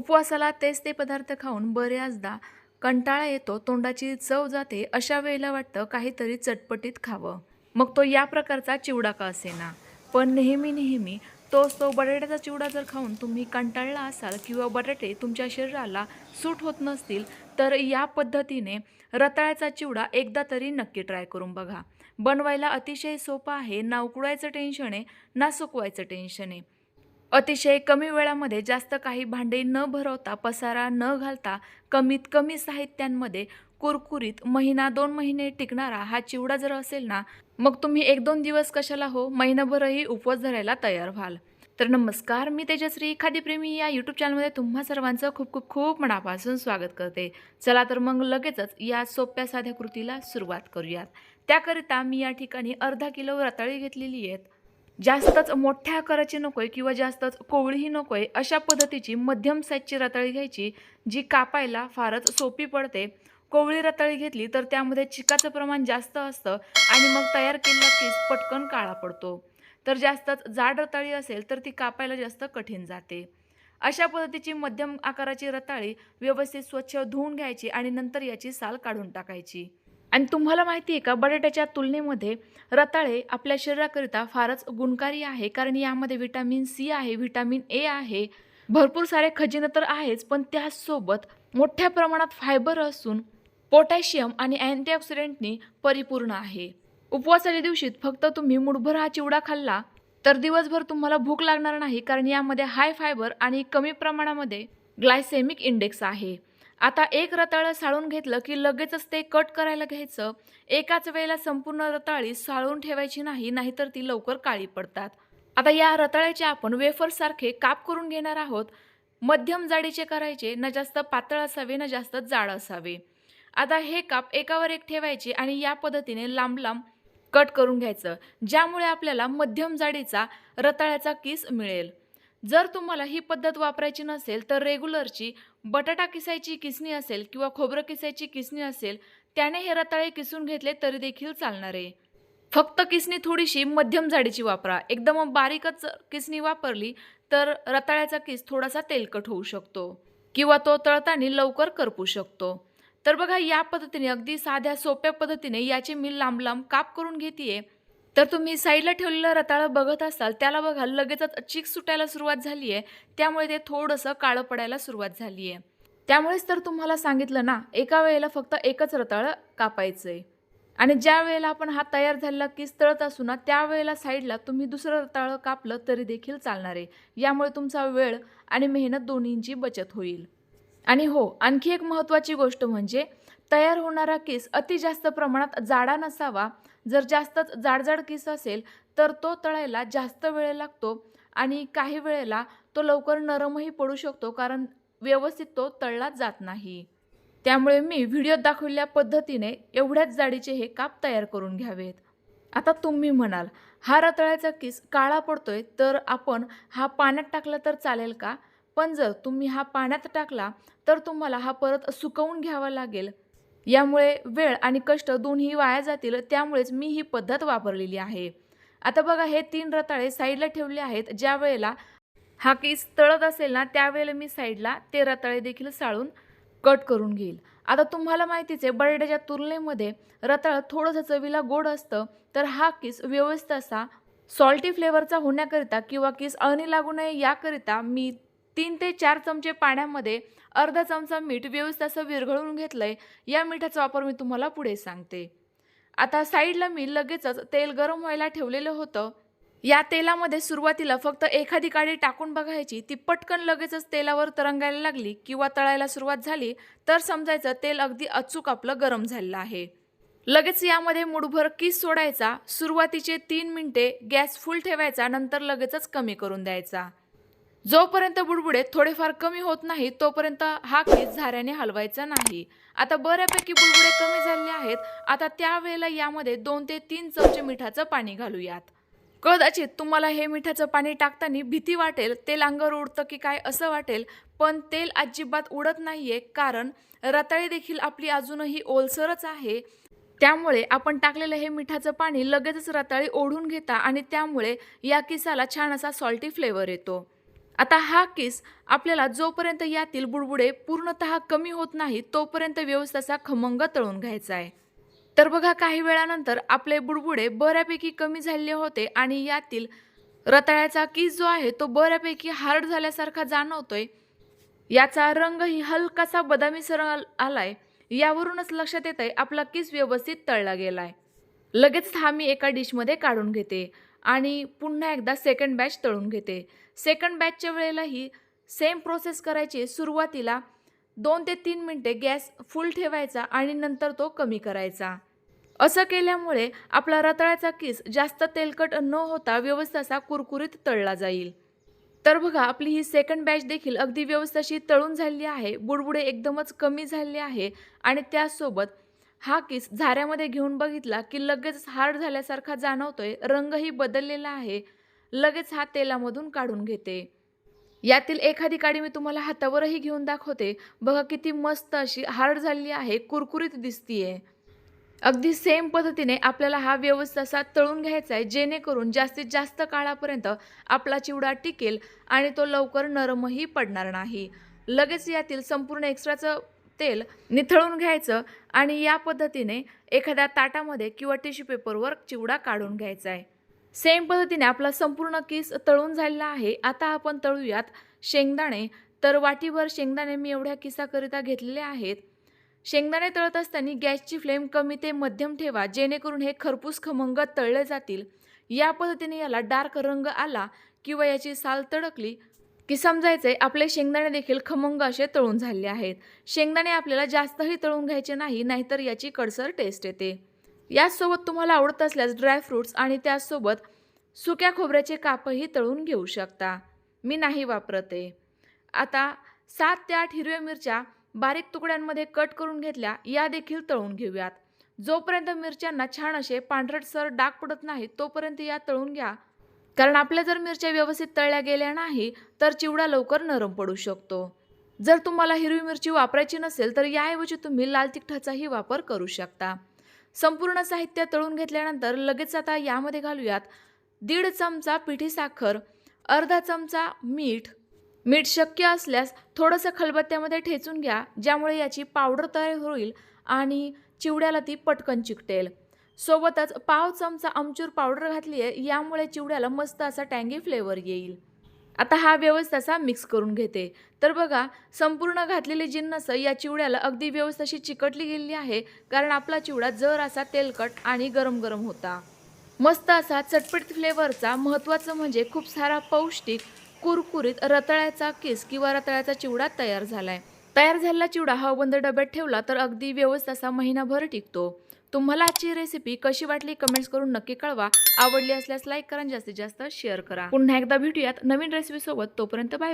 उपवासाला तेच ते पदार्थ खाऊन बऱ्याचदा कंटाळा येतो तोंडाची चव जाते अशा वेळेला वाटतं काहीतरी चटपटीत खावं. मग तो या प्रकारचा चिवडा का असेना? पण नेहमी नेहमी तोच तो बटाट्याचा चिवडा जर खाऊन तुम्ही कंटाळला असाल किंवा बटाटे तुमच्या शरीराला सूट होत नसतील तर या पद्धतीने रताळ्याचा चिवडा एकदा तरी नक्की ट्राय करून बघा. बनवायला अतिशय सोपा आहे ना उकडायचं टेन्शन आहे ना सुकवायचं टेन्शन आहे. अतिशय कमी वेळामध्ये जास्त काही भांडे न भरवता पसारा न घालता कमीत कमी साहित्यांमध्ये कुरकुरीत महिना दोन महिने टिकणारा हा चिवडा जर असेल ना मग तुम्ही एक दोन दिवस कशाला हो? महिनाभरही उपवास धरायला तयार व्हाल. तर नमस्कार मी तेजश्री खाद्यप्रेमी या यूट्यूब चॅनलमध्ये तुम्हा सर्वांचं खूप खूप खूप मनापासून स्वागत करते. चला तर मग लगेचच या सोप्या साध्या कृतीला सुरुवात करूयात. त्याकरिता मी या ठिकाणी अर्धा किलो रताळी घेतलेली आहेत. जास्तच मोठ्या आकाराची नको आहे किंवा जास्तच कोवळीही नको आहे अशा पद्धतीची मध्यम साईजची रताळी घ्यायची जी कापायला फारच सोपी पडते. कोवळी रताळी घेतली तर त्यामध्ये चिकाचं प्रमाण जास्त असतं आणि मग तयार केलेला केस पटकन काळा पडतो. तर जास्तच जाड रताळी असेल तर ती कापायला जास्त कठीण जाते. अशा पद्धतीची मध्यम आकाराची रताळी व्यवस्थित स्वच्छ धुवून घ्यायची आणि नंतर याची साल काढून टाकायची. आणि तुम्हाला माहिती आहे का बटाट्याच्या तुलनेमध्ये रताळे आपल्या शरीराकरिता फारच गुणकारी आहे. कारण यामध्ये व्हिटॅमिन सी आहे व्हिटॅमिन ए आहे. भरपूर सारे खजिनं तर आहेच पण त्याचसोबत मोठ्या प्रमाणात फायबर असून पोटॅशियम आणि अँटीऑक्सिडेंटनी परिपूर्ण आहे. उपवासाच्या दिवशी फक्त तुम्ही मुठभर हा चिवडा खाल्ला तर दिवसभर तुम्हाला भूक लागणार नाही. कारण यामध्ये हाय फायबर आणि कमी प्रमाणामध्ये ग्लायसेमिक इंडेक्स आहे. आता एक रताळं साळून घेतलं की लगेचच ते कट करायला घ्यायचं. एकाच वेळेला संपूर्ण रताळी साळून ठेवायची नाही नाहीतर ती लवकर काळी पडतात. आता या रताळ्याचे आपण वेफरसारखे काप करून घेणार आहोत. मध्यम जाडीचे करायचे न जास्त पातळ असावे न जास्त जाड असावे. आता हे काप एकावर एक ठेवायचे आणि या पद्धतीने लांब लांब कट करून घ्यायचं ज्यामुळे आपल्याला मध्यम जाडीचा रताळ्याचा किस मिळेल. जर तुम्हाला ही पद्धत वापरायची नसेल तर रेग्युलरची बटाटा किसायची किसणी असेल किंवा खोबरं किसायची किसणी असेल त्याने हे रताळे किसून घेतले तरी देखील चालणार. आहे फक्त किसणी थोडीशी मध्यम जाडीची वापरा. एकदम बारीकच किसणी वापरली तर रताळ्याचा किस थोडासा तेलकट होऊ शकतो किंवा तो तळताना लवकर करपू शकतो. तर बघा या पद्धतीने अगदी साध्या सोप्या पद्धतीने याचे मी लांब लांब काप करून घेते तर तुम्ही साईडला ठेवलेलं रताळं बघत असाल त्याला बघा लगेचच चिक सुटायला सुरुवात झाली आहे त्यामुळे ते थोडंसं काळं पडायला सुरुवात झाली आहे त्यामुळेच तर तुम्हाला सांगितलं ना एका वेळेला फक्त एकच रताळं कापायचं आहे आणि ज्या वेळेला आपण हा तयार झालेला किस तळत असू ना त्यावेळेला साईडला तुम्ही दुसरं रताळं कापलं तरी देखील चालणार आहे. यामुळे तुमचा वेळ आणि मेहनत दोन्हींची बचत होईल. आणि हो आणखी एक महत्त्वाची गोष्ट म्हणजे तयार होणारा केस अति जास्त प्रमाणात जाडा नसावा. जर जास्तच जाडजाड केस असेल तर तो तळायला जास्त वेळ लागतो आणि काही वेळेला तो लवकर नरमही पडू शकतो कारण व्यवस्थित तो तळला जात नाही. त्यामुळे मी व्हिडिओत दाखवलेल्या पद्धतीने एवढ्याच जाडीचे हे काप तयार करून घ्यावेत. आता तुम्ही म्हणाल हा रताळ्याचा किस काळा पडतोय तर आपण हा पाण्यात टाकला तर चालेल का? पण जर तुम्ही हा पाण्यात टाकला तर तुम्हाला हा परत सुकवून घ्यावा लागेल. यामुळे वेळ आणि कष्ट दोन्ही वाया जातील त्यामुळेच मी ही पद्धत वापरलेली आहे. आता बघा हे तीन रताळे साईडला ठेवले आहेत ज्या वेळेला हा केस तळत असेल ना त्यावेळेला मी साईडला ते रताळे देखील साळून कट करून घेईल. आता तुम्हाला माहितीच आहे बटाट्याच्या तुलनेमध्ये रताळ थोडंसं चवीला गोड असतं तर हा किस व्यवस्थित असा सॉल्टी फ्लेवरचा होण्याकरिता किंवा किस अळणी लागू नये याकरिता मी तीन ते चार चमचे पाण्यामध्ये अर्धा चमचा मीठ व्यवस्थित असं विरघळून घेतलं आहे या मिठाचा वापर मी तुम्हाला पुढे सांगते. आता साईडला मी लगेचच तेल गरम व्हायला ठेवलेलं होतं. या तेलामध्ये सुरुवातीला फक्त एखादी काडी टाकून बघायची ती पटकन लगेचच तेलावर तरंगायला लागली किंवा तळायला सुरुवात झाली तर समजायचं तेल अगदी अचूक आपलं गरम झालेलं आहे. लगेच यामध्ये मुठभर किस सोडायचा सुरुवातीचे तीन मिनिटे गॅस फुल ठेवायचा नंतर लगेचच कमी करून द्यायचा. जोपर्यंत बुडबुडे थोडेफार कमी होत नाही तोपर्यंत हा केस झाऱ्याने हलवायचा नाही. आता बऱ्यापैकी बुडबुडे कमी झालेले आहेत. आता त्यावेळेला यामध्ये दोन ते तीन चमचे मिठाचं पाणी घालूयात. कदाचित तुम्हाला हे मिठाचं पाणी टाकताना भीती वाटेल तेल अंगावर उडतं की काय असं वाटेल पण तेल अजिबात उडत नाहीये कारण रताळी देखील आपली अजूनही ओलसरच आहे. त्यामुळे आपण टाकलेलं हे मिठाचं पाणी लगेचच रताळी ओढून घेता आणि त्यामुळे या किसाला छान असा सॉल्टी फ्लेवर येतो. आता हा केस आपल्याला जोपर्यंत यातील बुडबुडे पूर्णतः कमी होत नाही तोपर्यंत व्यवस्थेचा खमंग तळून घ्यायचा आहे. तर बघा काही वेळानंतर आपले बुडबुडे बऱ्यापैकी कमी झालेले होते आणि यातील रताळ्याचा किस जो आहे तो बऱ्यापैकी हार्ड झाल्यासारखा जाणवतोय. याचा रंगही हलकासा बदामी सर आलाय. यावरूनच लक्षात येत आहे आपला किस व्यवस्थित तळला गेलाय. लगेच हा मी एका डिशमध्ये काढून घेते आणि पुन्हा एकदा सेकंड बॅच तळून घेते. सेकंड बॅचच्या वेळेलाही सेम प्रोसेस करायची सुरुवातीला दोन ते तीन मिनटे गॅस फुल ठेवायचा आणि नंतर तो कमी करायचा. असं केल्यामुळे आपला रताळ्याचा किस जास्त तेलकट न होता व्यवस्थित असा कुरकुरीत तळला जाईल. तर बघा आपली ही सेकंड बॅच देखील अगदी व्यवस्थाशी तळून झालेली आहे. बुडबुडे एकदमच कमी झालेले आहे आणि त्यासोबत हा किस झाऱ्यामध्ये घेऊन बघितला की लगेच हार्ड झाल्यासारखा जाणवतोय रंगही बदललेला आहे. लगेच हा तेलामधून काढून घेते. यातील एखादी काडी मी तुम्हाला हातावरही घेऊन दाखवते. बघा किती मस्त अशी हार्ड झालेली आहे कुरकुरीत दिसतीये. अगदी सेम पद्धतीने आपल्याला हा व्यवस्थित असा तळून घ्यायचा आहे जेणेकरून जास्तीत जास्त काळापर्यंत आपला चिवडा टिकेल आणि तो लवकर नरमही पडणार नाही. लगेच यातील संपूर्ण एक्स्ट्राचं तेल निथळून घ्यायचं आणि या पद्धतीने एखाद्या ताटामध्ये किंवा टिश्यू पेपरवर चिवडा काढून घ्यायचा आहे. सेम पद्धतीने आपला संपूर्ण किस तळून झालेला आहे. आता आपण तळूयात शेंगदाणे. तर वाटीभर शेंगदाणे मी एवढ्या किसाकरिता घेतलेले आहेत. शेंगदाणे तळत असताना गॅसची फ्लेम कमी ते मध्यम ठेवा जेणेकरून हे खरपूस खमंग तळले जातील. या पद्धतीने याला डार्क रंग आला किंवा याची साल तडकली की समजायचंय आपले शेंगदाणे देखील खमंग असे तळून झालेले आहेत. शेंगदाणे आपल्याला जास्तही तळून घ्यायचे नाही नाहीतर याची कडसर टेस्ट येते. याचसोबत तुम्हाला आवडत असल्यास ड्रायफ्रूट्स आणि त्याचसोबत सुक्या खोबऱ्याचे कापही तळून घेऊ शकता. मी नाही वापरते. आता सात ते आठ हिरव्या मिरच्या बारीक तुकड्यांमध्ये कट करून घेतल्या या देखील तळून घेऊयात. जोपर्यंत मिरच्यांना छान असे पांढरटसर डाग पडत नाही तोपर्यंत या तळून घ्या. कारण आपल्या जर मिरच्या व्यवस्थित तळल्या गेल्या नाही तर चिवडा लवकर नरम पडू शकतो. जर तुम्हाला हिरवी मिरची वापरायची नसेल तर याऐवजी तुम्ही लाल तिखटाचाही वापर करू शकता. संपूर्ण साहित्य तळून घेतल्यानंतर लगेच आता यामध्ये घालूयात दीड चमचा पिठी साखर अर्धा चमचा मीठ. मीठ शक्य असल्यास थोडंसं खलबत्त्यामध्ये ठेचून घ्या ज्यामुळे याची पावडर तयार होईल आणि चिवड्याला ती पटकन चिकटेल. सोबतच पाव चमचा आमचूर पावडर घातली आहे यामुळे चिवड्याला मस्त असा टँगी फ्लेवर येईल. आता हा व्यवस्थित असा मिक्स करून घेते. तर बघा संपूर्ण घातलेली जिन्नस या चिवड्याला अगदी व्यवस्थित अशी चिकटली गेलेली आहे कारण आपला चिवडा जर असा तेलकट आणि गरम गरम होता. मस्त असा चटपटीत फ्लेवरचा महत्त्वाचं म्हणजे खूप सारा पौष्टिक कुरकुरीत रताळ्याचा केस किंवा रताळ्याचा चिवडा तयार झाला आहे तयार झालेला चिवडा हा बंद डब्यात ठेवला तर अगदी व्यवस्थित असा महिनाभर टिकतो. तुम्हाला आजची रेसिपी कशी वाटली कमेंट्स करून नक्की कळवा. आवडली असल्यास लाईक करा जास्तीत जास्त शेअर करा. पुन्हा एकदा भेटूयात नवीन रेसिपी सोबत. तोपर्यंत बाय